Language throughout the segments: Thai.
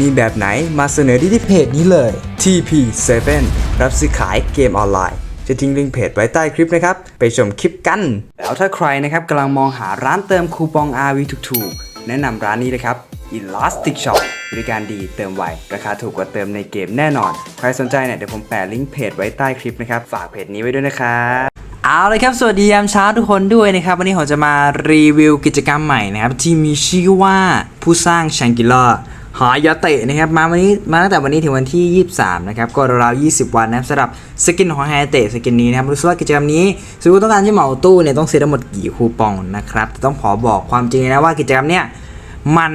มีแบบไหนมาเสนอที่ที่เพจนี้เลย TP7 รับซื้อขายเกมออนไลน์ จะทิ้งลิงก์เพจไว้ใต้คลิปนะครับ ไปชมคลิปกัน แล้วถ้าใครนะครับกำลังมองหาร้านเติมคูปอง RV ถูกๆ แนะนำร้านนี้เลยครับ Elastic Shop บริการดีเติมไว ราคาถูกกว่าเติมในเกมแน่นอน ใครสนใจเนี่ยเดี๋ยวผมแปะลิงก์เพจไว้ใต้คลิปนะครับ ฝากเพจนี้ไว้ด้วยนะครับเอาเลยครับ สวัสดียามเช้าทุกคนด้วยนะครับ วันนี้ผมจะมารีวิวกิจกรรมใหม่นะครับ ที่มีชื่อว่าผู้สร้างชังกิล่า หายาเตะนะครับมาวันนี้มาตั้งแต่วันนี้ถึงวันที่ 23 นะครับก็ราวๆ20 วันนะครับสำหรับสกินของฮายาเตะสกินนี้นะครับรู้สึกว่ากิจกรรมนี้สมมติต้องการที่เหมาตู้เนี่ยต้องเสียทั้งหมดกี่คูปองนะครับต่ต้องขอบอกความจริงนะว่ากิจกรรมเนี้ย มัน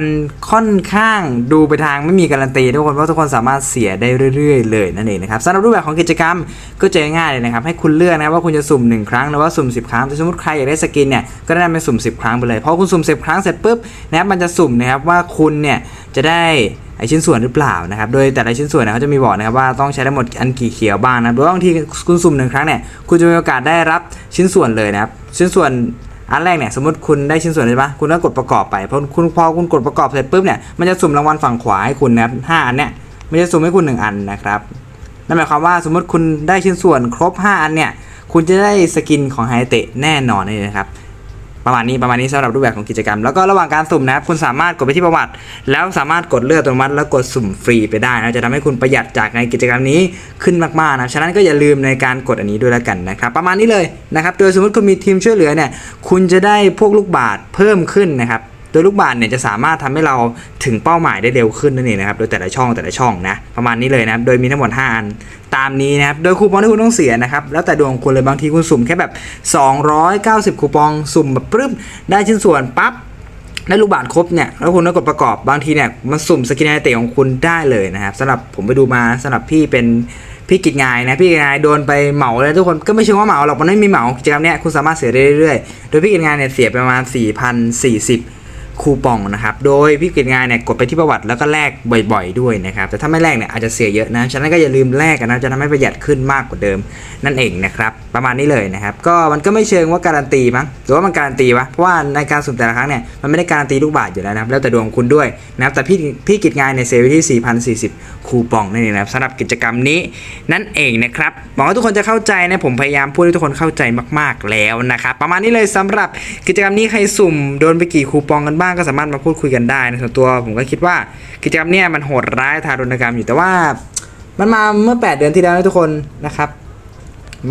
ค่อนข้างดูไปทางไม่มีการันตีทุกคนเพราะทุกคนสามารถเสียได้เรื่อยๆ เลยนั่นเองนะครับสำหรับรูปแบบของกิจกรรมก็จะง่ายเลยนะครับให้คุณเลือกนะครับว่าคุณจะสุ่ม 1 ครั้งหรือว่าสุ่ม 10 ครั้งสมมติใครอยากได้สกินเนี่ยก็แนะนำเป็นสุ่ม 10 ครั้งไปเลยพอคุณสุ่ม 10 ครั้งเสร็จปุ๊บนะครับมันจะสุ่มนะครับว่าคุณเนี่ยจะได้ไอชิ้นส่วนหรือเปล่านะครับ โดยแต่ละชิ้นส่วนเนี่ยเขาจะมีบอกนะครับว่าต้องใช้ทั้หมดอันกี่เขียวบ้างนะโดยบางทีคุณสุ่มหนึ่งครั้งเนี่ยคุณจะมีโอกาสได้รับชิ้นส่วนเลยนะครับชิ้นส่วน อันแรกเนี่ยสมมติคุณได้ชิ้นส่วนใช่ปะคุณก็กดประกอบไปพอคุณพอคุณกดประกอบเสร็จปุ๊บเนี่ยมันจะสุ่มรางวัลฝั่งขวาให้คุณนะครับห้าอันเนี่ยมันจะสุ่มให้คุณหนึ่งอันนะครับนั่นหมายความว่าสมมติคุณได้ชิ้นส่วนครบ 5 อันเนี่ยคุณจะได้สกินของไฮเตะแน่นอนเลยนะครับ ประมาณนี้ประมาณนี้สำหรับรูปแบบของกิจกรรม แล้วก็ระหว่างการสุ่มนะครับคุณสามารถกดไปที่ประวัติ แล้วสามารถกดเลือกอัตโนมัติแล้วกดสุ่มฟรีไปได้นะจะทำให้คุณประหยัดจากในกิจกรรมนี้ขึ้นมากๆนะฉะนั้นก็อย่าลืมในการกดอันนี้ด้วยแล้วกันนะครับประมาณนี้เลยนะครับโดยสมมติคุณมีทีมช่วยเหลือเนี่ยคุณจะได้พวกลูกบาศเพิ่มขึ้นนะครับโดยลูกบาศเนี่ยจะสามารถทำให้เราถึงเป้าหมายได้เร็วขึ้นนั่นเองนะครับโดยแต่ละช่องแต่ละช่องนะประมาณนี้เลยนะครับโดยมีทั้งหมด 5 อันตามนี้นะครับ โดยคูปองที่คุณต้องเสียนะครับ แล้วแต่ดวงของคุณเลยบางทีคุณสุ่มแค่แบบ 290 คูปองสุ่มแบบปรึ้มได้ชิ้นส่วนปั๊บได้ลูกบาศก์ครบเนี่ยแล้วคุณก็กดประกอบบางทีเนี่ยมันสุ่มสกินไอเตะของคุณได้เลยนะครับสำหรับผมไปดูมาสำหรับพี่เป็นพี่กิจงายนะพี่กิจงายโดนไปเหมาเลยทุกคนก็ไม่เชิงว่าเหมาหรอกมันไม่มีเหมากิจกรรมเนี้ยคุณสามารถเสียได้เรื่อยๆโดยพี่กิจงายเนี่ยเสียไปประมาณ4,040 คูปองนะครับ โดยพี่กิจงานเนี่ยกดไปที่ประวัติแล้วก็แลกบ่อย ๆ ด้วยนะครับ แต่ถ้าไม่แลกเนี่ยอาจจะเสียเยอะนะ ฉะนั้นก็อย่าลืมแลกกันนะ จะทำให้ประหยัดขึ้นมากกว่าเดิมนั่นเองนะครับ ประมาณนี้เลยนะครับ ก็มันก็ไม่เชิงว่าการันตีมั้ง หรือว่ามันการันตีวะ เพราะว่าในการสุ่มแต่ละครั้งเนี่ย มันไม่ได้การันตีลูกบาทอยู่แล้วนะครับ แล้วแต่ดวงคุณด้วยนะครับ แต่พี่พี่กิจงานเนี่ยเสียไปที่ 4,040 คูปองนั่นเองนะครับสำหรับกิจกรรมนี้นั่นเองนะครับ หวังว่าทุกคนจะเข้าใจนะ ผมพยายามพูดให้ทุกคนเข้าใจมาก ๆแล้วนะครับ ประมาณนี้เลยสำหรับกิจกรรมนี้ใครสุ่มโดนไปกี่คูปองกันบ้างก็สามารถมาพูดคุยกันได้นะส่วนตัวผมก็คิดว่ากิจกรรมเนี้ยมันโหดร้ายทารุณกรรมอยู่แต่ว่า มันมาเมื่อ 8 เดือนที่แล้วนะทุกคนนะครับ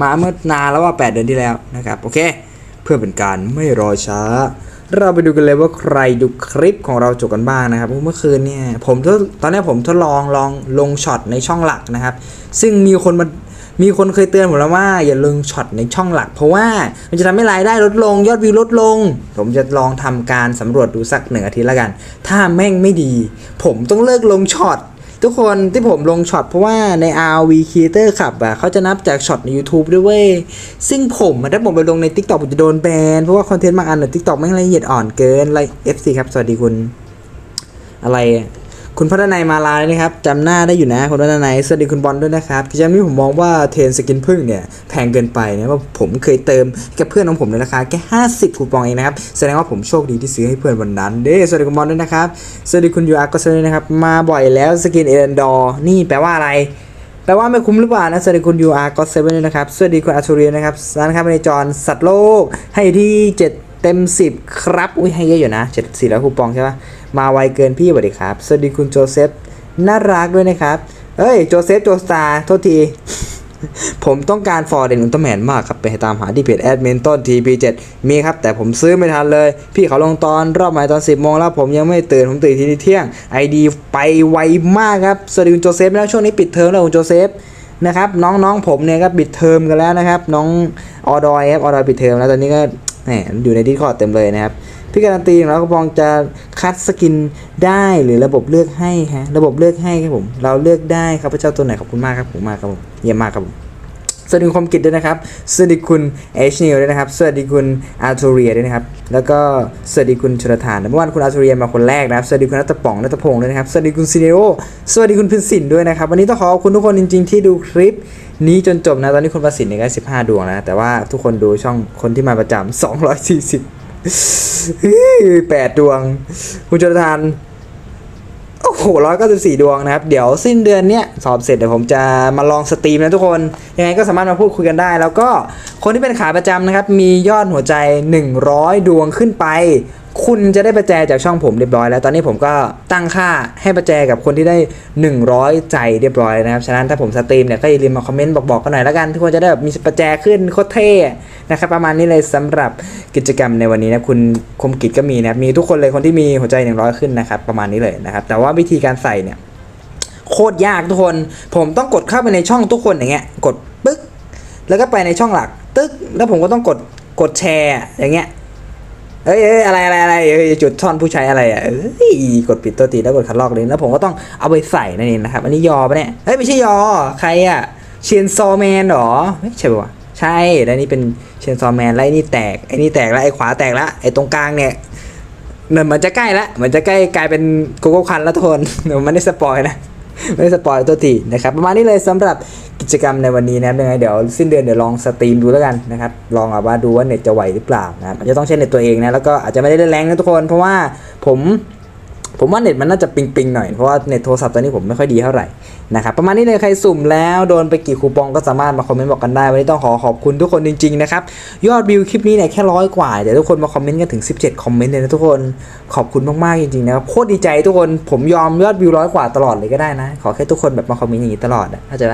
มาเมื่อนานแล้วว่า 8 เดือนที่แล้วนะครับโอเค เพื่อเป็นการไม่รอช้า เราไปดูกันเลยว่าใครดูคลิปของเราจบกันบ้างนะครับเมื่อคืนเนี่ยผมทดตอนนี้ผมทดลองลองลงช็อตในช่องหลักนะครับ ซึ่งมีคนมา มีคนเคยเตือนผมแล้วว่าอย่าลงช็อตในช่องหลัก เพราะว่ามันจะทำให้รายได้ลดลง ยอดวิวลดลง ผมจะลองทำการสำรวจดูสักหนึ่งอาทิตย์ล้วกัน ถ้าแม่งไม่ดี ผมต้องเลิกลงช็อตทุกคนที่ผมลงช็อตเพราะว่าใน RV Creator ขับอะเขาจะนับจากช็อตใน YouTube ด้วยเว้ย ซึ่งผมถ้าผมไปลงใน TikTok ผมจะโดนแบน เพราะว่าคอนเทนต์บางอันใน TikTok ไม่งละเอียดอ่อนเกินอะไร FC ครับ สวัสดีคุณ อะไรอะ คุณพัฒนายมาลาเลยนะครับจำหน้าได้อยู่นะคุณพัฒนายสวัสดีคุณบอลด้วยนะครับกิจกรรมนี้ผมมองว่าเทนสกินพึ่งเนี่ยแพงเกินไปนะว่าผมเคยเติมกับเพื่อนของผมในราคาแค่50คูปองเองนะครับแสดงว่าผมโชคดีที่ซื้อให้เพื่อนวันนั้นเด้สวัสดีคุณบอลด้วยนะครับสวัสดีคุณยูอาร์ก็สวัสดีนะครับมาบ่อยแล้วสกินเอเดนดอร์นี่แปลว่าอะไรแปลว่าไม่คุ้มหรือเปล่านะสวัสดีคุณยูอาร์ก็เซเว่นนะครับสวัสดีคุณอาร์ทูเรียนะครับร้านค้าในจรสัตว์โลกให้ที่7 เต็ม 10 ครับ อุ้ยให้เยอะอยู่นะ7 4แล้วคูปองใช่ปะมาไวเกินพี่สวัสดีครับ สวัสดีคุณโจเซฟน่ารักด้วยนะครับเอ้ยโจเซฟโจสตาร์โทษที ผมต้องการฟอร์เดนอุลตร้าแมนมากครับ ไปตามหาที่เพจแอดมินต้น TP7 มีครับ แต่ผมซื้อไม่ทันเลย พี่เขาลงตอนรอบใหม่ตอน 10โมงแล้วผมยังไม่ตื่น ผมตื่นทีนี้เที่ยง ID ไปไวมากครับ สวัสดีคุณโจเซฟนะช่วงนี้ปิดเทอมแล้วคุณโจเซฟนะครับน้องๆผมเนี่ยก็ปิดเทอมกันแล้วนะครับ น้องออดอยครับออดอยปิดเทอมแล้วตอนนี้ก็ แหมอยู่ในดิสคอร์ดเต็มเลยนะครับพี่การันตีของเราก็ปองจะคัดสกินได้หรือระบบเลือกให้ฮะระบบเลือกให้ครับผม เราเลือกได้ครับพระเจ้าตัวไหนขอบคุณมากครับผมมากครับผมเยี่ยมมากครับผม สวัสดีคุณคมกิจด้วยนะครับ สวัสดีคุณเอชนิวด้วยนะครับ สวัสดีคุณอาร์ทูเรียด้วยนะครับ แล้วก็สวัสดีคุณชลธานเมื่อวานคุณอาร์ทูเรียมาคนแรกนะครับ สวัสดีคุณนัตป๋องนัตพงศ์ด้วยนะครับ สวัสดีคุณซีเนโอสวัสดีคุณพินสินด้วยนะครับ วันนี้ต้องขอขอบคุณทุกคนจริง ๆ ที่ดูคลิปนี้จนจบนะ ตอนนี้คุณประสิทธิ์เนี่ยก็15ดวงแล้วนะ แต่ว่าทุกคนดูช่องคนที่มาประจำ240แปดดวง คุณชลธาน โอ้โหร้อยเก้าสิบสี่ดวงนะครับ เดี๋ยวสิ้นเดือนเนี้ยสอบเสร็จเดี๋ยวผมจะมาลองสตรีมนะทุกคน ยังไงก็สามารถมาพูดคุยกันได้ แล้วก็คนที่เป็นขาประจำนะครับ มียอดหัวใจ 100 ดวงขึ้นไป คุณจะได้ประแจจากช่องผมเรียบร้อยแล้ว ตอนนี้ผมก็ตั้งค่าให้ประแจกับคนที่ได้ 100 ใจเรียบร้อยนะครับ ฉะนั้นถ้าผมสตรีมเนี่ยก็อย่าลืมมาคอมเมนต์บอกๆกันหน่อยแล้วกันทุกคนจะได้แบบมีประแจขึ้นโคตรเท่นะครับประมาณนี้เลยสำหรับกิจกรรมในวันนี้นะคุณคมกิจก็มีนะครับมีทุกคนเลยคนที่มีหัวใจ 100 ขึ้นนะครับประมาณนี้เลยนะครับแต่ว่าวิธีการใส่เนี่ยโคตรยากทุกคน ผมต้องกดเข้าไปในช่องทุกคนอย่างเงี้ยกดปึ๊กแล้วก็ไปในช่องหลัก ตึ๊กแล้วผมก็ต้องกดกดแชร์อย่างเงี้ย เอ้ยอะไรอะไรอะไรเอ้ยจุดท่อนผู้ใช้อะไรอะเอ้ยกดปิดตัวตีแล้วกดคัดลอกเลยแล้วผมก็ต้องเอาไปใส่นั่นเองนะครับ อันนี้ยอปะเนี่ยเฮ้ยไม่ใช่ยอใครอะเชนซอแมนหรอไม่ใช่ปะวะใช่แล้วนี่เป็นเชนซอแมนแล้วนี่แตกไอ้นี่แตกแล้วไอ้ขวาแตกแล้วไอ้ตรงกลางเนี่ยเนี่ยมันจะใกล้ล้วมันจะใกล้กลายเป็นโกโก้คันแล้วทุกคนเดี๋ยวมันได้สปอยนะไม่ได้สปอยตัวทีนะครับประมาณนี้เลยสำหรับ กิจกรรมในวันนี้นะครับยังไงเดี๋ยวสิ้นเดือนเดี๋ยวลองสตรีมดูแล้วกันนะครับลองเอาว่าดูว่าเน็ตจะไหวหรือเปล่านะครับจจะต้องใช้เน็ตตัวเองนะแล้วก็อาจจะไม่ได้เล่นแรงนะทุกคน เพราะว่าผม ผมว่าเน็ตมันน่าจะปิงๆหน่อย เพราะว่าเน็ตโทรศัพท์ตอนนี้ผมไม่ค่อยดีเท่าไหร่นะครับประมาณนี้เลยใครสุ่มแล้วโดนไปกี่คูปองก็สามารถมาคอมเมนต์บอกกันได้ วันนี้ต้องขอขอบคุณทุกคนจริงๆนะครับยอดวิวคลิปนี้เนี่ยแค่ร้อยกว่าแต่ทุกคนมาคอมเมนต์กันถึง 17 คอมเมนต์เลยนะทุกคนขอบคุณมากๆจริงๆนะครับโคตรดีใจทุกคนผมยอมยอดวิวร้อยกว่าตลอดเลยก็ได้นะ ขอแค่ทุกคนแบบมาคอมเมนต์อย่างนี้ตลอดอะเข้าใจไหม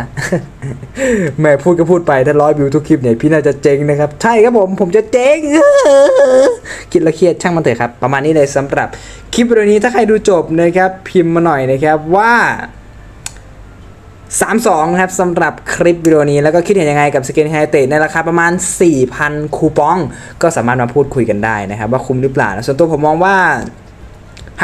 แม่พูดก็พูดไปถ้าร้อยวิวทุกคลิปเนี่ยพี่น่าจะเจ๊งนะครับใช่ครับผมผมจะเจ๊งคิดแล้วเครียดช่างมันเถอะครับประมาณนี้เลยสำหรับคลิปวิดีโอนี้ถ้าใครดูจบนะครับ พิมพ์มาหน่อยนะครับว่า 32นะครับสำหรับคลิปวิดีโอนี้แล้วก็คิดเห็นยังไงกับสกินไฮเตในราคาประมาณ 4,000 คูปอง ก็สามารถมาพูดคุยกันได้นะครับ ว่าคุ้มหรือเปล่าส่วนตัวผมมองว่า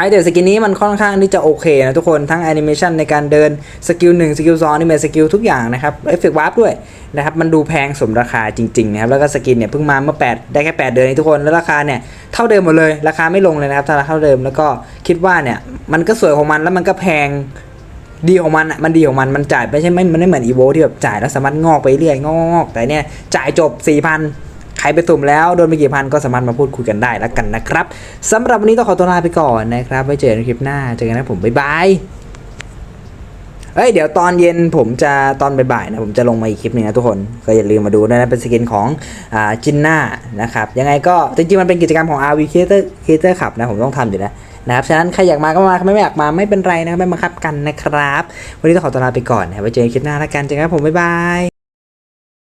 ไฮเดรสกินนี้มันค่อนข้างที่จะโอเคนะทุกคนทั้งแอนิเมชันในการเดินสกิล1สกิล2นี่เป็นสกิลทุกอย่างนะครับเอฟเฟกต์วาร์ปด้วยนะครับมันดูแพงสมราคาจริงๆนะครับแล้วก็สกินเนี่ยเพิ่งมาเมื่อ 8 ได้แค่ 8 เดือนนี้ทุกคนแล้วราคาเนี่ยเท่าเดิมหมดเลยราคาไม่ลงเลยนะครับเท่าเดิมแล้วก็คิดว่าเนี่ยมันก็สวยของมันแล้วมันก็แพงดีของมันอะมันดีของมันมันจ่ายไม่ใช่ไม่มันไม่เหมือนอีโวที่แบบจ่ายแล้วสามารถงอกไปเรื่อยงอกแต่เนี่ยจ่ายจบ4,000 ใครไปสุ่มแล้วโดนไปกี่พันก็สามารถมาพูดคุยกันได้แล้วกันนะครับสำหรับวันนี้ต้องขอตัวลาไปก่อนนะครับไว้เจอกันในคลิปหน้าเจอกันนะผมบ๊ายบายเฮ้ยเดี๋ยวตอนเย็นผมจะตอนบ่ายๆนะผมจะลงมาอีกคลิปหนึงนะทุกคน ก็อย่าลืมมาดูด้วยนะเป็นสกินของอ่าจินน่านะครับยังไงก็จริงๆมันเป็นกิจกรรมของ RV Creator Creator Club นะผมต้องทำอยู่แล้วนะครับฉะนั้นใครอยากมาก็มาใครไม่อยากมาไม่เป็นไรนะครับไม่บังคับกันนะครับ วันนี้ต้องขอตัวลาไปก่อนนะไว้เจอกันคลิปหน้าแล้วกันเจอกันผมบ๊ายบาย